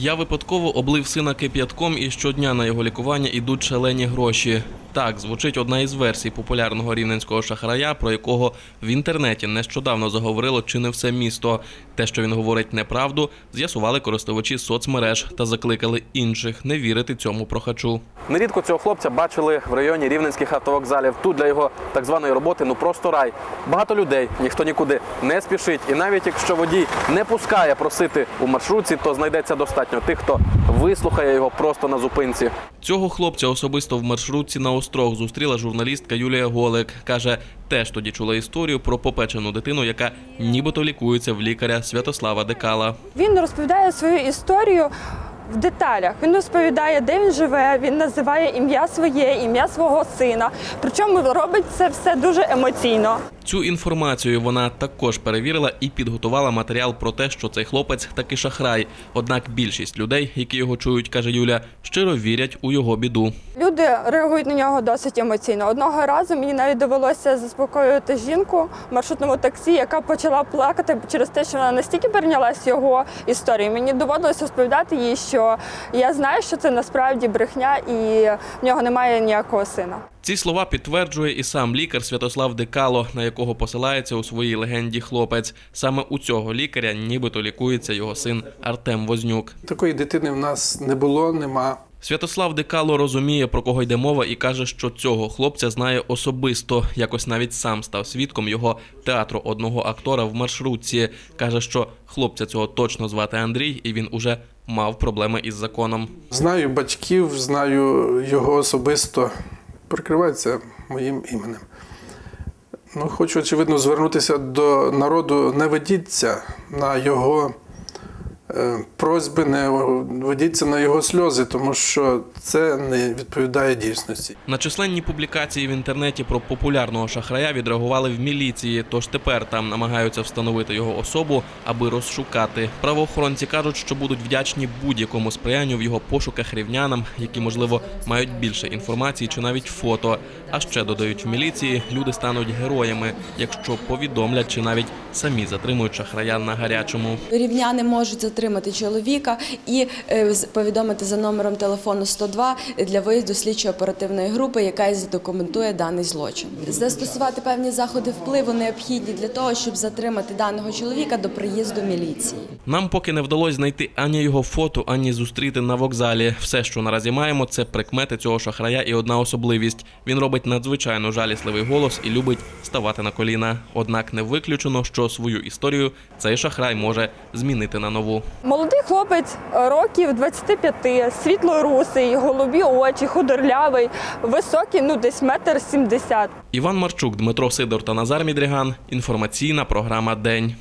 Я випадково облив сина кип'ятком і щодня на його лікування ідуть шалені гроші. Так звучить одна із версій популярного рівненського шахрая, про якого в інтернеті нещодавно заговорило чи не все місто. Те, що він говорить неправду, з'ясували користувачі соцмереж та закликали інших не вірити цьому прохачу. Нерідко цього хлопця бачили в районі рівненських автовокзалів. Тут для його так званої роботи ну просто рай. Багато людей, ніхто нікуди не спішить. І навіть якщо водій не пускає просити у маршрутці, то знайдеться достатньо тих, хто вислухає його просто на зупинці. Цього хлопця особисто в маршрутці на острог зустріла журналістка Юлія Голик. каже, теж тоді чула історію про попечену дитину, яка нібито лікується в лікаря Святослава Декала. Він розповідає свою історію в деталях. Він розповідає, де він живе, він називає ім'я своє, ім'я свого сина. Причому робить це все дуже емоційно. Цю інформацію вона також перевірила і підготувала матеріал про те, що цей хлопець таки шахрай. Однак більшість людей, які його чують, каже Юля, щиро вірять у його біду. Люди реагують на нього досить емоційно. Одного разу мені навіть довелося заспокоювати жінку в маршрутному таксі, яка почала плакати через те, що вона настільки перейнялась його історією. Мені доводилось розповідати їй, що я знаю, що це насправді брехня, і в нього немає ніякого сина. Ці слова підтверджує і сам лікар Святослав Декало, на якого посилається у своїй легенді хлопець. Саме у цього лікаря нібито лікується його син Артем Вознюк. Такої дитини в нас не було, нема. Святослав Декало розуміє, про кого йде мова, і каже, що цього хлопця знає особисто. Якось навіть сам став свідком його театру одного актора в маршрутці. каже, що хлопця цього точно звати Андрій, і він уже мав проблеми із законом. Знаю батьків, знаю його особисто. Прикривається моїм іменем. Ну, хочу, очевидно, звернутися до народу. Не ведіться на його просьби, не ведіться на його сльози, тому що це не відповідає дійсності. На численні публікації в інтернеті про популярного шахрая відреагували в міліції, тож тепер там намагаються встановити його особу, аби розшукати. Правоохоронці кажуть, що будуть вдячні будь-якому сприянню в його пошуках рівнянам, які, можливо, мають більше інформації чи навіть фото. А ще додають в міліції, люди стануть героями, якщо повідомлять чи навіть самі затримують шахрая на гарячому. Рівняни можуть затримати чоловіка і е, повідомити за номером телефону 102 для виїзду слідчо-оперативної групи, яка і задокументує даний злочин. Застосувати певні заходи впливу необхідні для того, щоб затримати даного чоловіка до приїзду міліції. Нам поки не вдалося знайти ані його фото, ані зустріти на вокзалі. Все, що наразі маємо, це прикмети цього шахрая і одна особливість. Він робить надзвичайно жалісливий голос і любить ставати на коліна. Однак не виключено, що свою історію цей шахрай може змінити на нову. Молодий хлопець років 25, світлорусий, голубі очі, худорлявий, високий, ну десь метр сімдесят. Іван Марчук, Дмитро Сидор та Назар Мідріган. Інформаційна програма День.